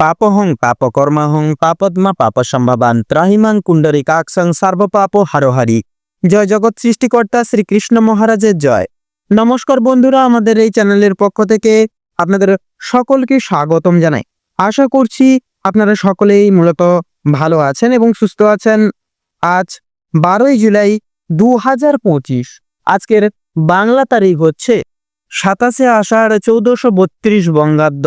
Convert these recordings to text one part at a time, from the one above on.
পাপহং পাপকর্মাহং পাপদ্মা পাপসম্ভাবান ত্রাহিমাং কুণ্ডরী কাকসং সর্বপাপ হারোহারি। জয় জগৎ সৃষ্টিকর্তা শ্রীকৃষ্ণ মহারাজের জয়। নমস্কার বন্ধুরা, আমাদের এই চ্যানেলের পক্ষ থেকে আপনাদের সকলকে স্বাগতম জানাই। আশা করছি আপনারা সকলেই মূলত ভালো আছেন এবং সুস্থ আছেন। আজ বারোই জুলাই দু হাজার পঁচিশ, আজকের বাংলা তারিখ হচ্ছে সাতাশে আষাঢ় চৌদ্দশো বত্রিশ বঙ্গাব্দ।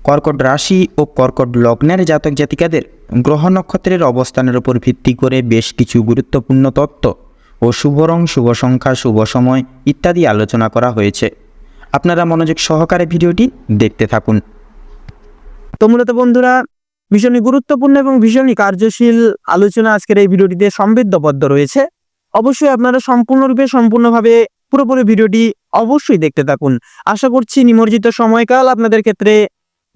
কর্কট রাশি ও কর্কট লগ্নের জাতক জাতিকাদের গ্রহ নক্ষত্রের অবস্থানের উপর ভিত্তি করে বেশ কিছু গুরুত্বপূর্ণ তত্ত্ব ও শুভ রং, শুভ সংখ্যা, শুভ সময় ইত্যাদি আলোচনা করা হয়েছে। আপনারা মনোযোগ সহকারে ভিডিওটি দেখতে থাকুন। তো মূলত বন্ধুরা, ভীষণই গুরুত্বপূর্ণ এবং ভীষণই কার্যশীল আলোচনা আজকের এই ভিডিওটিতে সমৃদ্ধবদ্ধ রয়েছে। অবশ্যই আপনারা সম্পূর্ণরূপে, সম্পূর্ণভাবে পুরোপুরি ভিডিওটি অবশ্যই দেখতে থাকুন। আশা করছি নিমজ্জিত সময়কাল আপনাদের ক্ষেত্রে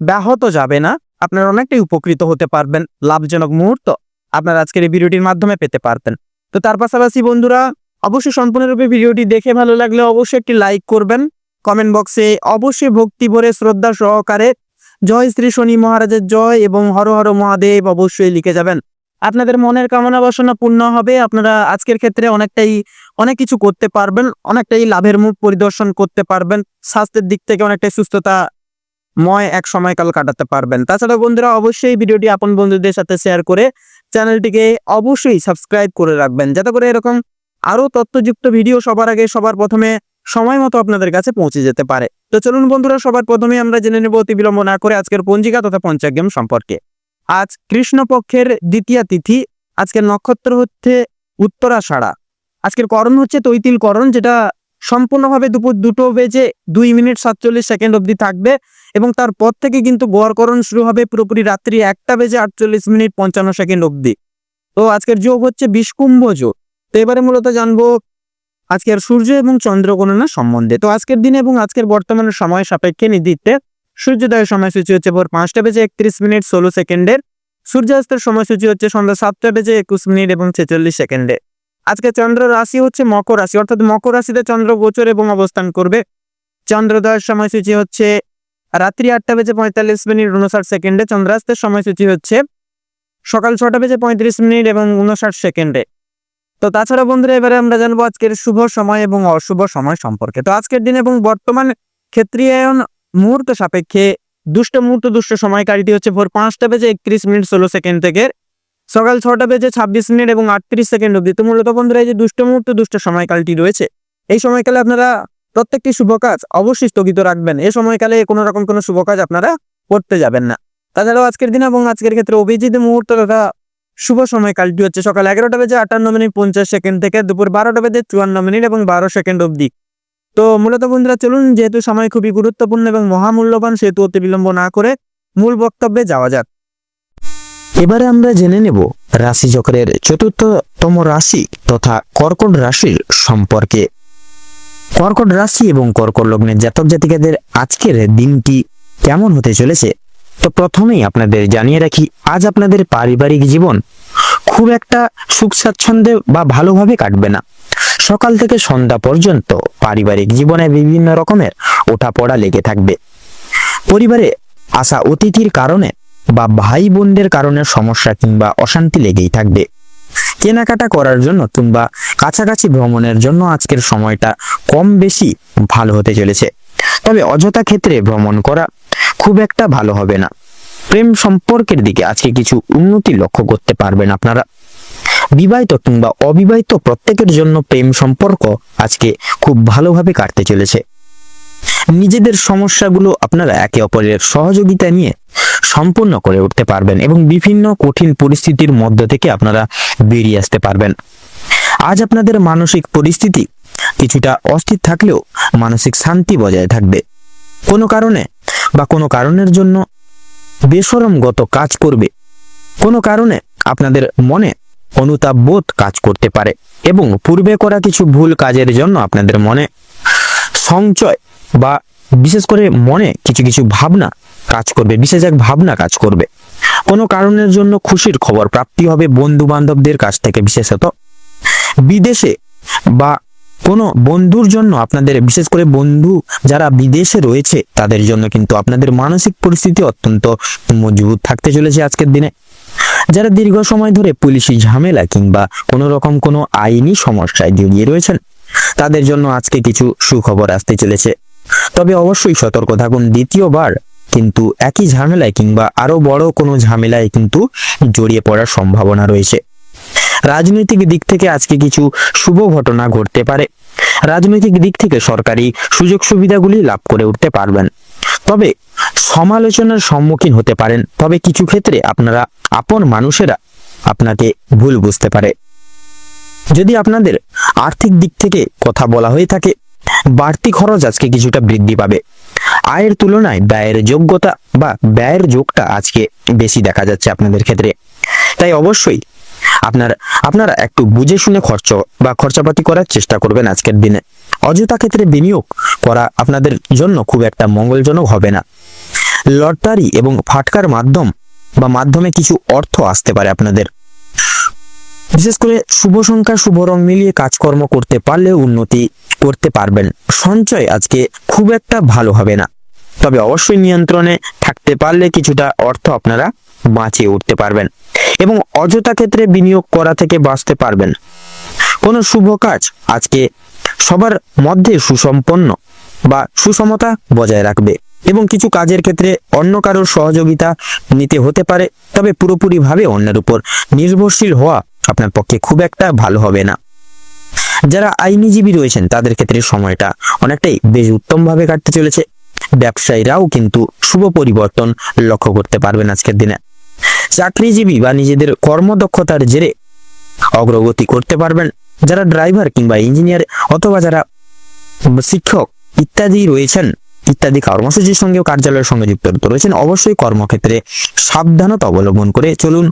ব্যাহত যাবে না, আপনারা অনেকটাই উপকৃত হতে পারবেন লাভজনক মুহূর্ত আপনারা আজকের এই ভিডিওটির মাধ্যমে পেতে পারবেন তো তার পাশাপাশি বন্ধুরা, অবশ্যই সম্পূর্ণরূপে ভিডিওটি দেখে ভালো লাগলে অবশ্যই একটি লাইক করবেন। কমেন্ট বক্সে অবশ্যই ভক্তি ভরে শ্রদ্ধা সহকারে জয় শ্রী শনি মহারাজের জয় এবং হর হর মহাদেব অবশ্যই লিখে যাবেন। আপনাদের মনের কামনা বাসনা পূর্ণ হবে, আপনারা আজকের ক্ষেত্রে অনেকটাই, অনেক কিছু করতে পারবেন, অনেকটাই লাভের মুখ পরিদর্শন করতে পারবেন, স্বাস্থ্যের দিক থেকে অনেকটাই সুস্থতা ময় এক সময়কাল কাটাতে পারবেন। তাছাড়া বন্ধুরা, অবশ্যই ভিডিওটি আপন বন্ধুদের সাথে শেয়ার করে চ্যানেলটিকে অবশ্যই সাবস্ক্রাইব করে রাখবেন, যাতে করে এরকম আরও তথ্যযুক্ত ভিডিও সবার আগে সবার প্রথমে সময় মতো আপনাদের কাছে পৌঁছে যেতে পারে। তো চলুন বন্ধুরা, সবার প্রথমে আমরা জেনে নেব অতি বিলম্ব না করে আজকের পঞ্জিকা তথা পঞ্চাগ্রাম সম্পর্কে। আজ কৃষ্ণপক্ষের দ্বিতীয় তিথি, আজকের নক্ষত্র হচ্ছে উত্তরাষাঢ়া আজকের করণ হচ্ছে তৈতিল করণ, যেটা সম্পূর্ণভাবে দুপুর দুটো বেজে দুই মিনিট সাতচল্লিশ সেকেন্ড অবধি থাকবে। এবং তারপর থেকে কিন্তু গড়করণ শুরু হবে পুরোপুরি রাত্রি একটা বেজে আটচল্লিশ মিনিট পঞ্চান্ন সেকেন্ড অবধি। তো আজকের যোগ হচ্ছে বিষ্কুম্ভ যোগ। তো এবারে মূলত জানব আজকের সূর্য এবং চন্দ্র গণনা সম্বন্ধে। তো আজকের দিনে এবং আজকের বর্তমানে সময় সাপেক্ষে নির্দিতে সূর্যোদয়ের সময়সূচি হচ্ছে ভোর পাঁচটা বেজে একত্রিশ মিনিট ষোলো সেকেন্ডের। সূর্যাস্তের সময়সূচি হচ্ছে সন্ধ্যা সাতটা বেজে একুশ মিনিট এবং ছেচল্লিশ সেকেন্ডে। আজকে চন্দ্র রাশি হচ্ছে মকর রাশি, অর্থাৎ মকর রাশিতে চন্দ্র গোচর এবং অবস্থান করবে। চন্দ্রোদয়ের সময়সূচি হচ্ছে রাত্রি আটটা বেজে পঁয়তাল্লিশ মিনিট উনষাট সেকেন্ডে চন্দ্রাস্তের সময়সূচি হচ্ছে সকাল ছটা বেজে পঁয়ত্রিশ মিনিট এবং উনষাট সেকেন্ডে। তো তাছাড়া বন্ধুরা, এবারে আমরা জানব আজকের শুভ সময় এবং অশুভ সময় সম্পর্কে। তো আজকের দিন এবং বর্তমান ক্ষেত্রীয়ায়ন মুহূর্ত সাপেক্ষে দুষ্ট মুহূর্ত, দুষ্ট সময়কারীটি হচ্ছে ভোর পাঁচটা বেজে একত্রিশ মিনিট ষোলো সেকেন্ড থেকে সকাল ছটা বেজে ছাব্বিশ মিনিট এবং আটত্রিশ সেকেন্ড অবধি। তো মূলত বন্ধুরা, এই যে দুষ্ট মুহূর্ত, দুষ্ট সময়কালটি রয়েছে। এই সময়কালে আপনারা প্রত্যেকটি শুভ কাজ অবশ্যই স্থগিত রাখবেন। এ সময়কালে কোনো রকম কোনো শুভ কাজ আপনারা করতে যাবেন না। তাছাড়াও আজকের দিন এবং আজকের ক্ষেত্রে অভিজিৎ মুহূর্ত তথা শুভ সময়কালটি হচ্ছে সকাল এগারোটা বেজে আটান্ন মিনিট পঞ্চাশ সেকেন্ড থেকে দুপুর বারোটা বেজে চুয়ান্ন মিনিট এবং বারো সেকেন্ড অবধি। তো মূলত বন্ধুরা, চলুন, যেহেতু সময় খুবই গুরুত্বপূর্ণ এবং মহামূল্যবান, সেহেতু অতি বিলম্ব না করে মূল বক্তব্যে যাওয়া যাক। এবারে আমরা জেনে নেব রাশিচক্রের চতুর্থতম রাশি তথা কর্কট রাশির সম্পর্কে। কর্কট রাশি এবং কর্কট লগ্নের জাতক জাতিকাদের আজকের দিনটি কেমন হতে চলেছে? তো প্রথমেই আপনাদের জানিয়ে রাখি, আজ আপনাদের পারিবারিক জীবন খুব একটা সুখ স্বাচ্ছন্দ্যে বা ভালোভাবে কাটবে না। সকাল থেকে সন্ধ্যা পর্যন্ত পারিবারিক জীবনে বিভিন্ন রকমের ওঠাপড়া লেগে থাকবে। পরিবারে আসা অতিথির কারণে বা ভাই বোনদের কারণে সমস্যা কিংবা অশান্তি লেগেই থাকবে। কেনাকাটা করার জন্য কিংবা কাছাকাছি ভ্রমণের জন্য আজকের সময়টা কম বেশি ভালো হতে চলেছে। তবে অযথা ক্ষেত্রে ভ্রমণ করা খুব একটা ভালো হবে না। প্রেম সম্পর্কের দিকে আজকে কিছু উন্নতি লক্ষ্য করতে পারবেন আপনারা। বিবাহিত কিংবা অবিবাহিত প্রত্যেকের জন্য প্রেম সম্পর্ক আজকে খুব ভালোভাবে কাটতে চলেছে। নিজেদের সমস্যাগুলো আপনারা একে অপরের সহযোগিতা নিয়ে সম্পূর্ণ করে উঠতে পারবেন এবং বিভিন্ন কঠিন পরিস্থিতির মধ্য থেকে আপনারা বেরিয়ে আসতে পারবেন। আজ আপনাদের মানসিক পরিস্থিতি কিছুটা অস্থির থাকলেও মানসিক শান্তি বজায় থাকবে। কোনো কারণে বা কোনো কারণের জন্য বেসরমগত কাজ করবে। কোনো কারণে আপনাদের মনে অনুতাপ বোধ কাজ করতে পারে এবং পূর্বে করা কিছু ভুল কাজের জন্য আপনাদের মনে সংচয় বা বিশেষ করে মনে কিছু কিছু ভাবনা কাজ করবে, বিশেষ এক ভাবনা কাজ করবে। কোনো কারণের জন্য খুশির খবর প্রাপ্তি হবে বন্ধু বান্ধবদের কাছ থেকে বিশেষত। বিদেশে বা কোনো বন্ধুর জন্য আপনাদের, বিশেষ করে বন্ধু যারা বিদেশে রয়েছে, তাদের জন্য কিন্তু আপনাদের মানসিক পরিস্থিতি অত্যন্ত মজবুত থাকতে চলেছে আজকের দিনে। যারা দীর্ঘ সময় ধরে পুলিশি ঝামেলা কিংবা কোনো রকম কোনো আইনি সমস্যায় জড়িয়ে রয়েছেন, তাদের জন্য আজকে কিছু সুখবর আসতে চলেছে। তবে অবশ্যই সতর্ক থাকুন দ্বিতীয়বার, কিন্তু একই ঝামেলায় কিংবা আরও বড় কোনো ঝামেলায় কিন্তু জড়িয়ে পড়ার সম্ভাবনা রয়েছে। রাজনৈতিক দিক থেকে আজকে কিছু শুভ ঘটনা ঘটতে পারে। রাজনৈতিক দিক থেকে সরকারি সুযোগ সুবিধাগুলি লাভ করে উঠতে পারবেন। তবে সমালোচনার সম্মুখীন হতে পারেন। তবে কিছু ক্ষেত্রে আপনারা আপন মানুষেরা আপনাকে ভুল বুঝতে পারে। যদি আপনাদের আর্থিক দিক থেকে কথা বলা হয়ে থাকে বাড়তি খরচ আজকে কিছুটা বৃদ্ধি পাবে। আয়ের তুলনায় ব্যয়ের যোগ্যতা বা ব্যয়ের যোগটা আজকে বেশি দেখা যাচ্ছে আপনাদের ক্ষেত্রে। তাই অবশ্যই আপনার, আপনারা একটু বুঝে শুনে খরচ বা খরচাপাতি করার চেষ্টা করবেন আজকের দিনে। অযথা ক্ষেত্রে বিনিয়োগ করা আপনাদের জন্য খুব একটা মঙ্গলজনক হবে না। লটারি এবং ফাটকার মাধ্যম বা মাধ্যমে কিছু অর্থ আসতে পারে আপনাদের। বিশেষ করে শুভ সংখ্যা, শুভ রং মিলিয়ে কাজকর্ম করতে পারলে উন্নতি করতে পারবেন। সঞ্চয় আজকে খুব একটা ভালো হবে না। তবে অবশ্যই নিয়ন্ত্রণে থাকতে পারলে কিছুটা অর্থ আপনারা বাঁচিয়ে উঠতে পারবেন এবং অযথা ক্ষেত্রে বিনিয়োগ করা থেকে বাঁচতে পারবেন। কোনো শুভ কাজ আজকে সবার মধ্যে সুসম্পন্ন বা সুষমতা বজায় রাখবে এবং কিছু কাজের ক্ষেত্রে অন্য কারোর সহযোগিতা নিতে হতে পারে, তবে পুরোপুরিভাবে অন্যের উপর নির্ভরশীল হওয়া আপনার পক্ষে খুব একটা ভালো হবে না। যারা আইনিজীবী রয়েছেন, তাদের ক্ষেত্রে সময়টা অনেকটাই বেশ উত্তমভাবে কাটতে চলেছে। ব্যবসায়ীরাও কিন্তু শুভ পরিবর্তন লক্ষ্য করতে পারবেন আজকের দিনে। চাকরিজীবী বা নিজেদের কর্মদক্ষতার জেরে অগ্রগতি করতে পারবেন। যারা ড্রাইভার কিংবা ইঞ্জিনিয়ার অথবা যারা শিক্ষক ইত্যাদি রয়েছেন, ইত্যাদি কর্মসূচির সঙ্গেও কার্যালয়ের সঙ্গে যুক্ত রয়েছেন, অবশ্যই কর্মক্ষেত্রে সাবধানতা অবলম্বন করে চলুন।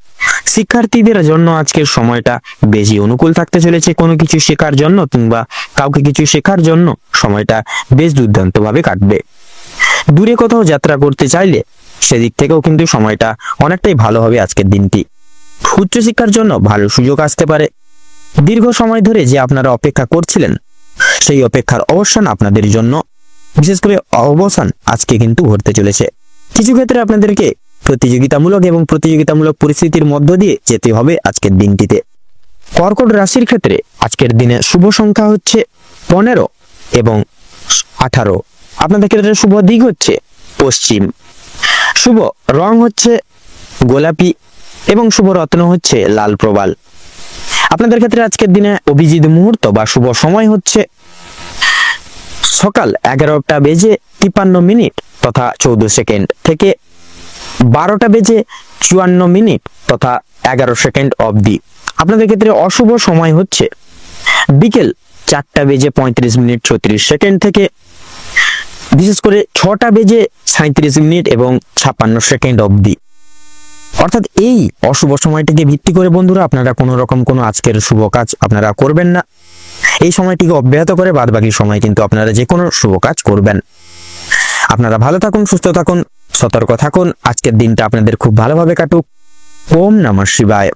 শিক্ষার্থীদের জন্য আজকের সময়টা বেশি অনুকূল থাকতে চলেছে কোনো কিছু শেখার জন্য কিংবা কাউকে কিছু শেখার জন্য সময়টা বেশ দুর্দান্তভাবে কাটবে। দূরে কোথাও যাত্রা করতে চাইলে সেদিক থেকেও কিন্তু সময়টা অনেকটাই ভালো হবে আজকের দিনটি। উচ্চশিক্ষার জন্য ভালো সুযোগ আসতে পারে। দীর্ঘ সময় ধরে যে আপনারা অপেক্ষা করছিলেন, সেই অপেক্ষার অবসান আপনাদের জন্য। বিশেষ করে অবসান আজকে কিন্তু ঘটতে চলেছে। কিছু ক্ষেত্রে আপনাদেরকে প্রতিযোগিতামূলক এবং প্রতিযোগিতামূলক পরিস্থিতির মধ্য দিয়ে যেতে হবে আজকের দিনটিতে। কর্কট রাশির ক্ষেত্রে আজকের দিনে শুভ সংখ্যা হচ্ছে পনেরো এবং আঠারো। আপনাদের ক্ষেত্রে শুভ দিক হচ্ছে পশ্চিম। শুভ রং হচ্ছে গোলাপি এবং শুভ রত্ন হচ্ছে লাল প্রবাল। আপনাদের ক্ষেত্রে আজকের দিনে অভিজিৎ মুহূর্ত বা শুভ সময় হচ্ছে সকাল এগারোটা বেজে তিপ্পান্ন মিনিট তথা চৌদ্দ সেকেন্ড থেকে বারোটা বেজে চুয়ান্ন মিনিট তথা এগারো সেকেন্ড অবধি। আপনাদের ক্ষেত্রে অশুভ সময় হচ্ছে বিকেল চারটা বেজে পঁয়ত্রিশ মিনিট ছত্রিশ সেকেন্ড থেকে, বিশেষ করে ছটা বেজে সাঁত্রিশ মিনিট এবং ছাপ্পান্ন সেকেন্ড অবধি। অর্থাৎ এই অশুভ সময়টিকে ভিত্তি করে বন্ধুরা আপনারা কোনো রকম কোনো আজকের শুভ কাজ আপনারা করবেন না। এই সময়টিকে অব্যাহত করে বাদ বাকি সময় কিন্তু আপনারা যে কোনো শুভ কাজ করবেন। আপনারা ভালো থাকুন, সুস্থ থাকুন। সতর্ক থাকুন। আজকের দিনটা আপনাদের খুব ভালোভাবে কাটুক। ওম নমঃ শিবায়।